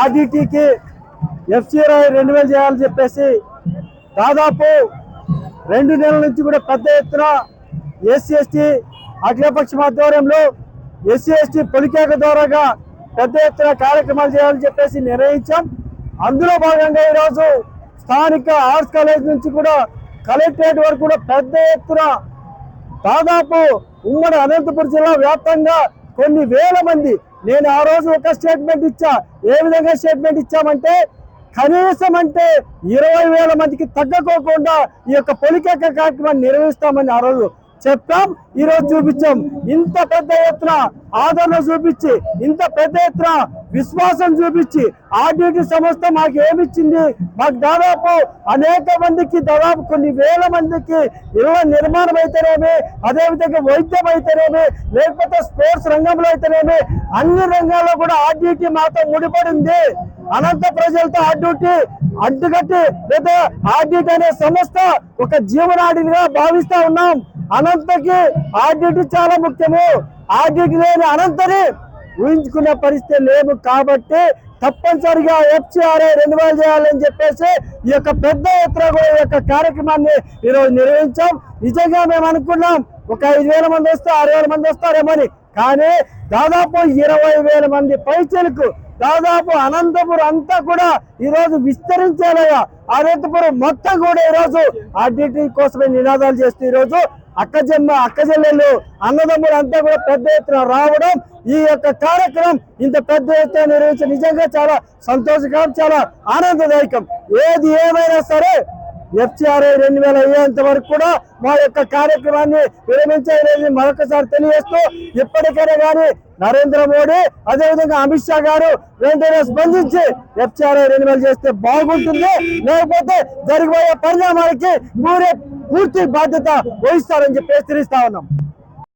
ఆర్డీటీకి ఎఫ్సీఆర్ఐ రెండు వేలు చేయాలని చెప్పేసి దాదాపు రెండు నెలల నుంచి కూడా పెద్ద ఎత్తున ఎస్సీ ఎస్టీ అఖిలపక్షం ఆధ్వర్యంలో ఎస్సీ ఎస్టీ పొలికేక ద్వారాగా పెద్ద ఎత్తున కార్యక్రమాలు చేయాలని చెప్పేసి నిర్ణయించాం. అందులో భాగంగా ఈరోజు స్థానిక ఆర్ట్స్ కాలేజ్ నుంచి కూడా కలెక్టరేట్ వరకు కూడా పెద్ద ఎత్తున దాదాపు ఉమ్మడి అనంతపురం జిల్లా వ్యాప్తంగా కొన్ని వేల మంది నేను ఆ రోజు ఒక స్టేట్మెంట్ ఇచ్చా. ఏ విధంగా స్టేట్మెంట్ ఇచ్చామంటే కనీసం అంటే ఇరవై వేల మందికి తగ్గకోకుండా ఈ యొక్క పొలికేక కార్యక్రమాన్ని నిర్వహిస్తామని ఆ రోజు చెప్పాం. ఈ రోజు చూపించాం. ఇంత పెద్ద ఎత్తున ఆదరణ చూపించి ఇంత పెద్ద ఎత్తున విశ్వాసం చూపించి ఆర్డిటి సంస్థ మాకు ఏమిచ్చింది? మాకు దాదాపు అనేక మందికి దాదాపు కొన్ని వేల మందికి ఇళ్ళ నిర్మాణం అయితేనేమి అదేవిధంగా వైద్యం అయితేనేమి లేకపోతే స్పోర్ట్స్ రంగంలో అయితేనేమి అన్ని రంగాల్లో కూడా ఆర్డిటి మాతో ముడిపడింది. అనంత ప్రజలతో ఆర్డ్యూటీ అడ్డుకట్టి లేదా ఆర్డిట్ అనే సంస్థ ఒక జీవనాడిగా భావిస్తా ఉన్నాం. అనంతకి ఆర్డిట్ చాలా ముఖ్యము. ఆర్డిట్ లేని అనంతని ఊహించుకునే పరిస్థితి లేవు కాబట్టి తప్పనిసరిగా ఎఫ్సిఆర్ఐ రెన్యువల్ చేయాలని చెప్పేసి ఈ యొక్క పెద్ద ఎత్తున కూడా ఈ యొక్క కార్యక్రమాన్ని ఈరోజు నిర్వహించాం. నిజంగా మేము అనుకున్నాం ఒక ఐదు వేల మంది వస్తే ఆరు వేల మంది వస్తారేమని. కానీ దాదాపు ఇరవై వేల మంది పైచలకు దాదాపు అనంతపురం అంతా కూడా ఈరోజు రోజు విస్తరించేలాగా అనంతపురం మొత్తం కూడా ఈ రోజు కోసమే నినాదాలు చేస్తూ ఈరోజు అక్కజమ్మ అక్కజల్లెలు అన్నదమ్ములు అంతా కూడా పెద్ద ఎత్తున రావడం ఈ యొక్క కార్యక్రమం ఇంత పెద్ద ఎత్తున నిర్వహించి నిజంగా చాలా సంతోషకరం చాలా ఆనందదాయకం. ఏది ఏమైనా సరే ఎఫ్సిఆర్ఐ రెండు వేల అయ్యేంత వరకు కూడా మా యొక్క కార్యక్రమాన్ని విరమించేది మరొకసారి తెలియజేస్తూ ఇప్పటికైనా కానీ నరేంద్ర మోడీ అదేవిధంగా అమిత్ షా గారు వెంటనే స్పందించి ఎఫ్సిఆర్ఐ రెండు వేలు చేస్తే బాగుంటుంది. లేకపోతే జరిగిపోయే పరిణామాలకి మీరే పూర్తి బాధ్యత వహిస్తారని చెప్పేసి హెచ్చరిస్తా ఉన్నాం.